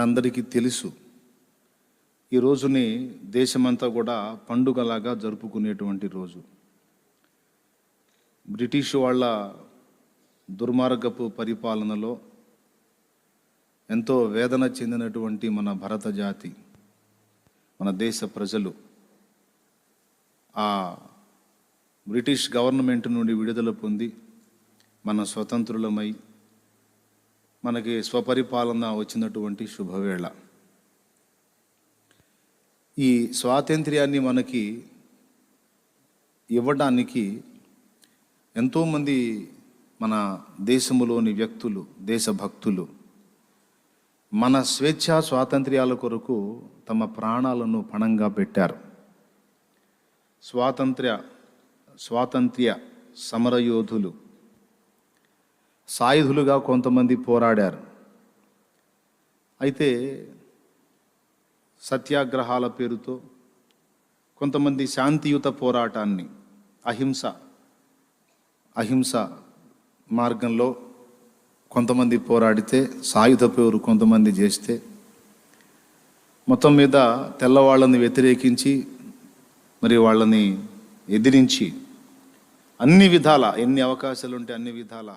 మనందరికీ తెలుసు. ఈ రోజుని దేశమంతా కూడా పండుగలాగా జరుపుకునేటువంటి రోజు. బ్రిటిష్ వాళ్ళ దుర్మార్గపు పరిపాలనలో ఎంతో వేదన చెందినటువంటి మన భరత జాతి మన దేశ ప్రజలు ఆ బ్రిటిష్ గవర్నమెంట్ నుండి విడుదల పొంది మన స్వతంత్రులమై మనకి స్వపరిపాలన వచ్చినటువంటి శుభవేళ. ఈ స్వాతంత్ర్యాన్ని మనకి ఇవ్వడానికి ఎంతోమంది మన దేశములోని వ్యక్తులు దేశభక్తులు మన స్వేచ్ఛా స్వాతంత్ర్యాల కొరకు తమ ప్రాణాలను పణంగా పెట్టారు. స్వాతంత్ర్య స్వాతంత్ర్య సమరయోధులు సాయుధులుగా కొంతమంది పోరాడారు. అయితే సత్యాగ్రహాల పేరుతో కొంతమంది శాంతియుత పోరాటాన్ని అహింస అహింస మార్గంలో కొంతమంది పోరాడితే సాయుధ పేరు కొంతమంది చేస్తే మొత్తం మీద తెల్లవాళ్ళని వ్యతిరేకించి మరి వాళ్ళని ఎదిరించి అన్ని విధాల ఎన్ని అవకాశాలు ఉంటే అన్ని విధాల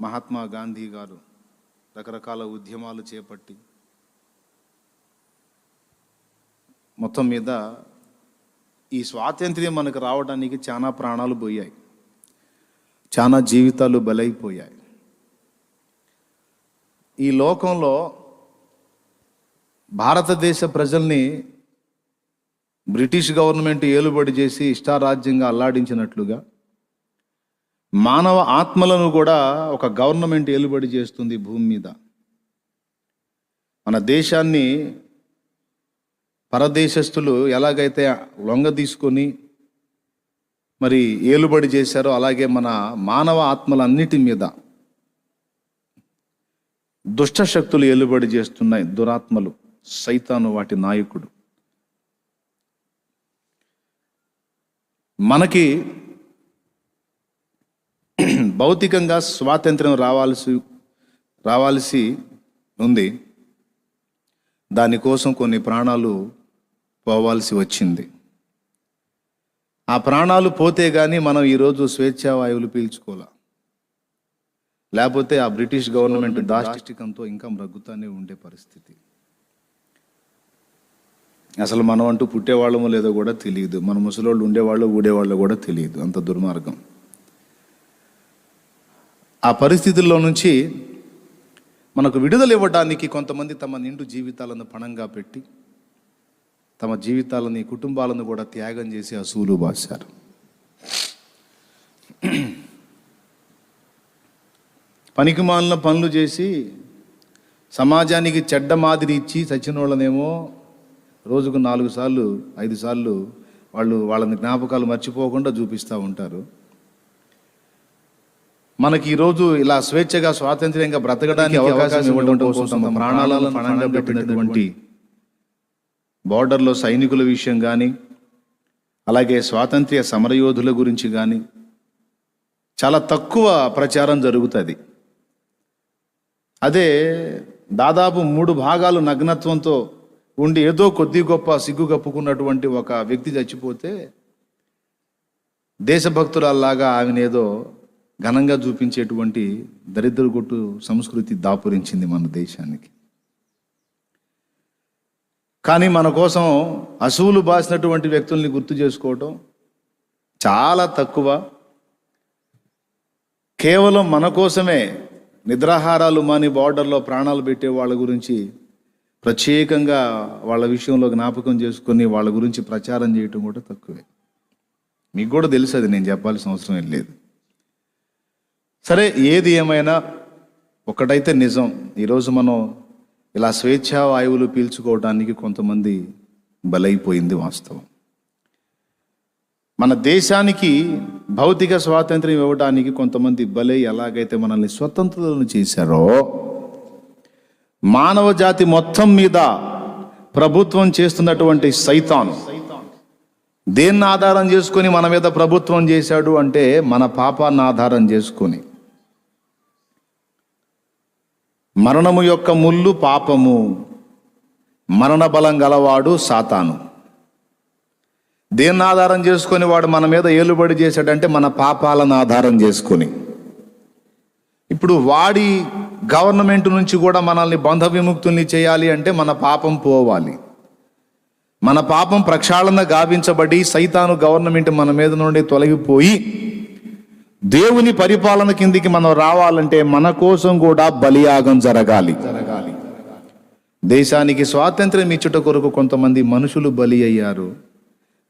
మహాత్మా గాంధీ గారు రకరకాల ఉద్యమాలు చేపట్టి మొత్తం మీద ఈ స్వాతంత్ర్యం మనకు రావడానికి చాలా ప్రాణాలు పోయాయి. చాలా జీవితాలు బలైపోయాయి. ఈ లోకంలో భారతదేశ ప్రజల్ని బ్రిటిష్ గవర్నమెంట్ ఏలుబడి చేసి ఇష్టారాజ్యంగా అల్లాడించినట్లుగా మానవ ఆత్మలను కూడా ఒక గవర్నమెంట్ ఏలుబడి చేస్తుంది భూమి మీద. మన దేశాన్ని పరదేశస్థులు ఎలాగైతే లొంగ తీసుకొని మరి ఏలుబడి చేశారో అలాగే మన మానవ ఆత్మలన్నిటి మీద దుష్ట శక్తులు ఏలుబడి చేస్తున్నాయి దురాత్మలు సైతాను వాటి నాయకుడు. మనకి భౌతికంగా స్వాతంత్ర్యం రావాల్సి రావాల్సి ఉంది. దానికోసం కొన్ని ప్రాణాలు పోవాల్సి వచ్చింది. ఆ ప్రాణాలు పోతే కానీ మనం ఈరోజు స్వేచ్ఛా వాయువులు పీల్చుకోలే లేకపోతే ఆ బ్రిటిష్ గవర్నమెంట్ దాష్టికంతో ఇంకా మ్రగ్గుతానే ఉండే పరిస్థితి. అసలు మనం అంటూ పుట్టేవాళ్ళమో లేదో కూడా తెలియదు. మన ముసలోళ్ళు ఉండేవాళ్ళు ఊడేవాళ్ళు కూడా తెలియదు. అంత దుర్మార్గం. ఆ పరిస్థితుల్లో నుంచి మనకు విడుదల ఇవ్వడానికి కొంతమంది తమ నిండు జీవితాలను పణంగా పెట్టి తమ జీవితాలని కుటుంబాలను కూడా త్యాగం చేసి అసూలు బాశారు. పనికిమాలిన పనులు చేసి సమాజానికి చెడ్డ మాదిరి ఇచ్చి చచ్చిన వాళ్ళనేమో రోజుకు నాలుగు సార్లు ఐదు సార్లు వాళ్ళు వాళ్ళని జ్ఞాపకాలు మర్చిపోకుండా చూపిస్తూ ఉంటారు. మనకి ఈరోజు ఇలా స్వేచ్ఛగా స్వాతంత్ర్యంగా బ్రతకడానికి అవకాశం ఇవ్వడం కోసం ప్రాణాలను పణంగా పెట్టినటువంటి బార్డర్లో సైనికుల విషయం కానీ అలాగే స్వాతంత్ర్య సమరయోధుల గురించి కానీ చాలా తక్కువ ప్రచారం జరుగుతుంది. అదే దాదాపు మూడు భాగాలు నగ్నత్వంతో ఉండి ఏదో కొద్ది గొప్ప సిగ్గు కప్పుకున్నటువంటి ఒక వ్యక్తి చచ్చిపోతే దేశభక్తులలాగా ఆమెనేదో ఘనంగా చూపించేటువంటి దరిద్రగొట్టు సంస్కృతి దాపురించింది మన దేశానికి. కానీ మన కోసం అసువులు బాసినటువంటి వ్యక్తుల్ని గుర్తు చేసుకోవటం చాలా తక్కువ. కేవలం మన కోసమే నిద్రాహారాలు మాని బార్డర్లో ప్రాణాలు పెట్టే వాళ్ళ గురించి ప్రత్యేకంగా వాళ్ళ విషయంలో జ్ఞాపకం చేసుకొని వాళ్ళ గురించి ప్రచారం చేయటం కూడా తక్కువే. మీకు కూడా తెలుసు అది నేను చెప్పాల్సిన అవసరం ఏం లేదు. సరే ఏది ఏమైనా ఒకటైతే నిజం. ఈరోజు మనం ఇలా స్వేచ్ఛా వాయువులు పీల్చుకోవడానికి కొంతమంది బలైపోయింది వాస్తవం. మన దేశానికి భౌతిక స్వాతంత్ర్యం ఇవ్వడానికి కొంతమంది బలై ఎలాగైతే మనల్ని స్వతంత్రులను చేశారో మానవ జాతి మొత్తం మీద ప్రభుత్వం చేస్తున్నటువంటి సైతాను దేన్ని ఆధారం చేసుకొని మన మీద ప్రభుత్వం చేశాడు అంటే మన పాపాన్ని ఆధారం చేసుకొని. మరణము యొక్క ముళ్ళు పాపము. మరణ బలం గలవాడు సాతాను. దేన్ని ఆధారం చేసుకొని వాడు మన మీద ఏలుబడి చేశాడంటే మన పాపాలను ఆధారం చేసుకొని. ఇప్పుడు వాడి గవర్నమెంట్ నుంచి కూడా మనల్ని బంధ విముక్తుల్ని చేయాలి అంటే మన పాపం పోవాలి. మన పాపం ప్రక్షాళన గావించబడి సైతాను గవర్నమెంట్ మన మీద నుండి తొలగిపోయి దేవుని పరిపాలన కిందికి మనం రావాలంటే మన కోసం కూడా బలియాగం జరగాలి. జరగాలి దేశానికి స్వాతంత్ర్యం ఇచ్చుట కొరకు కొంతమంది మనుషులు బలి అయ్యారు.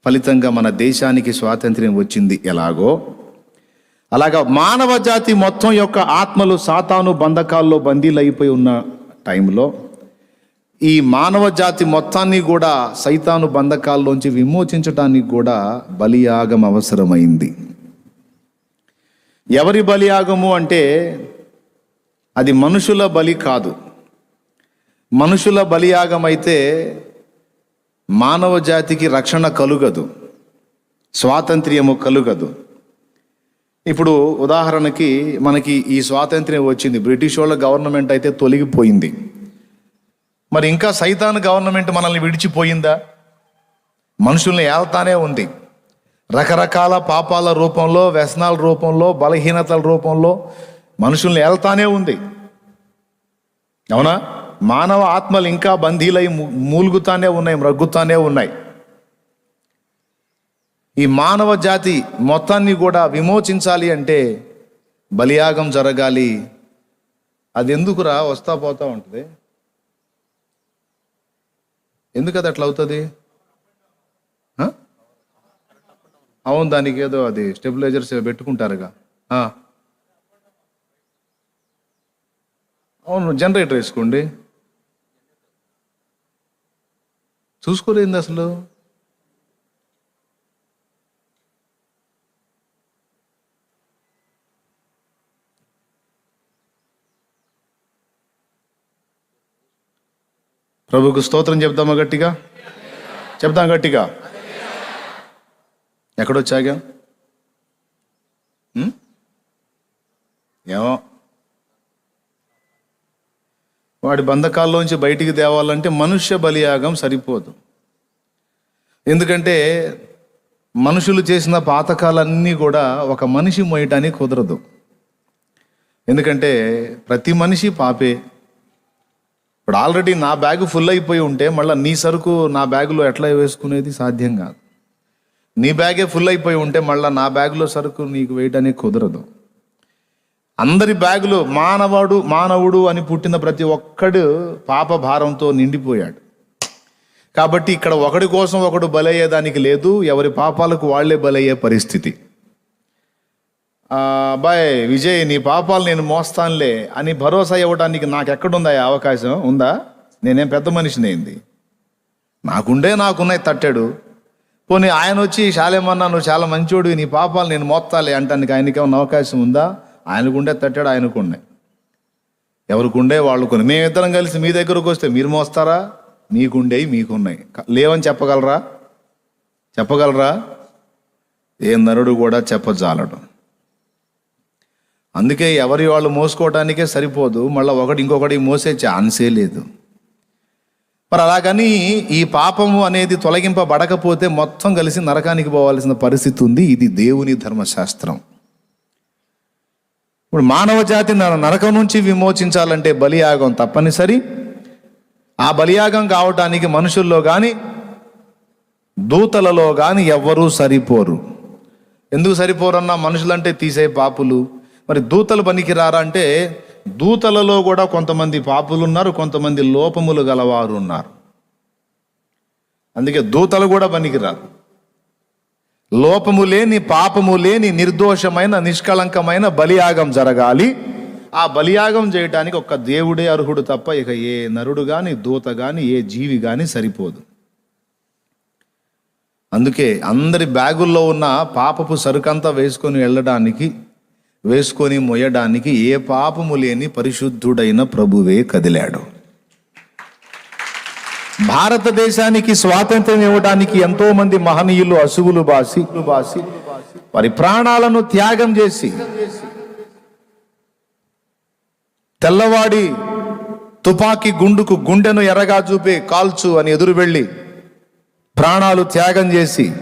ఫలితంగా మన దేశానికి స్వాతంత్ర్యం వచ్చింది. ఎలాగో? అలాగా మానవ జాతి మొత్తం యొక్క ఆత్మలు సాతాను బంధకాల్లో బందీలైపోయి ఉన్న టైంలో ఈ మానవ జాతి మొత్తాన్ని కూడా సైతాను బంధకాల్లోంచి విమోచించడానికి కూడా బలియాగం అవసరమైంది. ఎవరి బలియాగము అంటే అది మనుషుల బలి కాదు. మనుషుల బలియాగం అయితే మానవ జాతికి రక్షణ కలుగదు. స్వాతంత్ర్యము కలుగదు. ఇప్పుడు ఉదాహరణకి మనకి ఈ స్వాతంత్ర్యం వచ్చింది. బ్రిటిష్ వాళ్ళ గవర్నమెంట్ అయితే తొలగిపోయింది. మరి ఇంకా సైతాన్ గవర్నమెంట్ మనల్ని విడిచిపోయిందా? మనుషుల్ని ఏళ్తానే ఉంది. రకరకాల పాపాల రూపంలో వ్యసనాల రూపంలో బలహీనతల రూపంలో మనుషుల్ని వెళ్తానే ఉంది. అవునా? మానవ ఆత్మలు ఇంకా బందీలై ము- మూలుగుతానే ఉన్నాయి మ్రగ్గుతానే ఉన్నాయి. ఈ మానవ జాతి మొత్తాన్ని కూడా విమోచించాలి అంటే బలియాగం జరగాలి. అది ఎందుకురా వస్తా పోతా ఉంటుంది? ఎందుకు అది అట్లా అవుతుంది ఆ? అవును దానికి ఏదో అది స్టెబిలైజర్స్ పెట్టుకుంటారుగా. ఆ. అవును జనరేటర్ వేసుకోండి. చూసుకోలేదు అసలు. ప్రభుకు స్తోత్రం చెప్దామా గట్టిగా? చెప్దాం గట్టిగా. ఎక్కడొచ్చాగా ఏమో. వాడి బంధకాల్లోంచి బయటికి తేవాలంటే మనుష్య బలియాగం సరిపోదు. ఎందుకంటే మనుషులు చేసిన పాతకాలన్నీ కూడా ఒక మనిషి మోయటానికి కుదరదు. ఎందుకంటే ప్రతి మనిషి పాపే. ఇప్పుడు ఆల్రెడీ నా బ్యాగ్ ఫుల్ అయిపోయి ఉంటే మళ్ళీ నీ సరుకు నా బ్యాగులో ఎట్లా వేసుకునేది సాధ్యం కాదు. నీ బ్యాగే ఫుల్ అయిపోయి ఉంటే మళ్ళీ నా బ్యాగులో సరుకు నీకు వేయడానికి కుదరదు. అందరి బ్యాగులు మానవుడు మానవుడు అని పుట్టిన ప్రతి ఒక్కడు పాప భారంతో నిండిపోయాడు. కాబట్టి ఇక్కడ ఒకడి కోసం ఒకడు బలయ్యేదానికి లేదు ఎవరి పాపాలకు వాళ్ళే బలయ్యే పరిస్థితి. బాయ్ విజయ్ నీ పాపాలు నేను మోస్తానులే అని భరోసా ఇవ్వడానికి నాకు ఎక్కడుందా అవకాశం? ఉందా? నేనేం పెద్ద మనిషిని అయింది నాకుండే నాకున్నాయి తట్టాడు. పోనీ ఆయన వచ్చి శాలేమన్నా నువ్వు చాలా మంచోడు నీ పాపాలు నేను మోత్తాలి అంటానికి ఆయనకి ఏమన్నా అవకాశం ఉందా? ఆయనకుండే తట్టాడు ఆయనకుండే ఎవరికుండే వాళ్ళకున్నాయి మేమిద్దరం కలిసి మీ దగ్గరకు వస్తే మీరు మోస్తారా? మీకుండేవి మీకున్నాయి. లేవని చెప్పగలరా? చెప్పగలరా? ఏ నరుడు కూడా చెప్పజాలడు. అందుకే ఎవరి వాళ్ళు మోసుకోవడానికే సరిపోదు మళ్ళీ ఒకటి ఇంకొకటి మోసే ఛాన్సే లేదు. మరి అలాగని ఈ పాపము అనేది తొలగింపబడకపోతే మొత్తం కలిసి నరకానికి పోవాల్సిన పరిస్థితి ఉంది. ఇది దేవుని ధర్మశాస్త్రం. ఇప్పుడు మానవ జాతి నరకం నుంచి విమోచించాలంటే బలియాగం తప్పనిసరి. ఆ బలియాగం కావటానికి మనుషుల్లో కానీ దూతలలో కానీ ఎవ్వరూ సరిపోరు. ఎందుకు సరిపోరన్నా మనుషులంటే తీసే పాపులు. మరి దూతలు పనికి రారా అంటే దూతలలో కూడా కొంతమంది పాపులు ఉన్నారు కొంతమంది లోపములు గలవారు ఉన్నారు అందుకే దూతలు కూడా పనికిరారు. లోపము లేని పాపము లేని నిర్దోషమైన నిష్కళంకమైన బలియాగం జరగాలి. ఆ బలియాగం చేయటానికి ఒక్క దేవుడే అర్హుడు తప్ప ఇక ఏ నరుడు కానీ దూత కానీ ఏ జీవి కానీ సరిపోదు. అందుకే అందరి బ్యాగుల్లో ఉన్న పాపపు సరుకంతా వేసుకొని వెళ్ళడానికి వేసుకొని మొయ్యడానికి ఏ పాపము లేని పరిశుద్ధుడైన ప్రభువే కదిలాడు. భారతదేశానికి స్వాతంత్ర్యం ఇవ్వడానికి ఎంతో మంది మహనీయులు అసువులు బాసి బాసి వారి ప్రాణాలను త్యాగం చేసి తెల్లవాడి తుపాకీ గుండుకు గుండెను ఎర్రగా చూపి కాల్చు అని ఎదురు వెళ్ళి ప్రాణాలు త్యాగం చేసి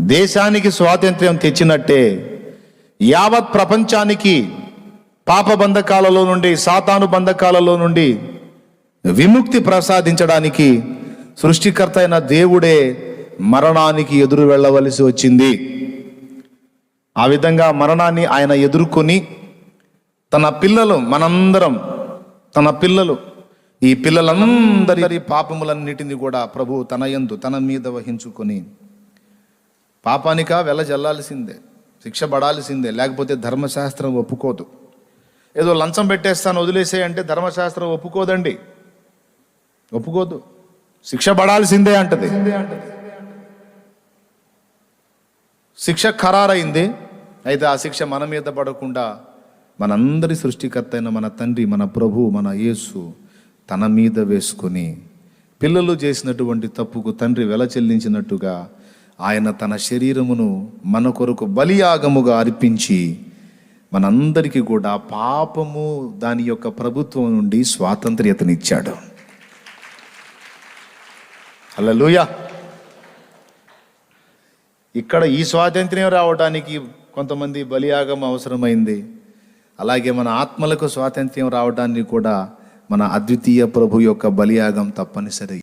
దేశానికి స్వాతంత్ర్యం తెచ్చినట్టే యావత్ ప్రపంచానికి పాప బంధకాలలో నుండి సాతాను బంధకాలలో నుండి విముక్తి ప్రసాదించడానికి సృష్టికర్త అయిన దేవుడే మరణానికి ఎదురు వెళ్ళవలసి వచ్చింది. ఆ విధంగా మరణాన్ని ఆయన ఎదుర్కొని తన పిల్లలు మనందరం తన పిల్లలు ఈ పిల్లలందరి పాపములన్నిటిని కూడా ప్రభు తన యందు తన మీద వహించుకొని పాపానిక వెళ్ళజల్లాల్సిందే శిక్ష పడాల్సిందే లేకపోతే ధర్మశాస్త్రం ఒప్పుకోదు. ఏదో లంచం పెట్టేస్తాను వదిలేసే అంటే ధర్మశాస్త్రం ఒప్పుకోదండి. ఒప్పుకోదు. శిక్ష పడాల్సిందే అంటది. శిక్ష ఖరారైంది అయితే ఆ శిక్ష మన మీద పడకుండా మనందరి సృష్టికర్త అయిన మన తండ్రి మన ప్రభు మన యేసు తన మీద వేసుకొని పిల్లలు చేసినటువంటి తప్పుకు తండ్రి వెల చెల్లించినట్టుగా ఆయన తన శరీరమును మన కొరకు బలియాగముగా అర్పించి మనందరికీ కూడా పాపము దాని యొక్క ప్రభుత్వం నుండి స్వాతంత్ర్యతనిచ్చాడు. అలలుయ ఇక్కడ ఈ స్వాతంత్ర్యం రావడానికి కొంతమంది బలియాగం అవసరమైంది. అలాగే మన ఆత్మలకు స్వాతంత్ర్యం రావడానికి కూడా మన అద్వితీయ ప్రభు యొక్క బలియాగం తప్పనిసరి.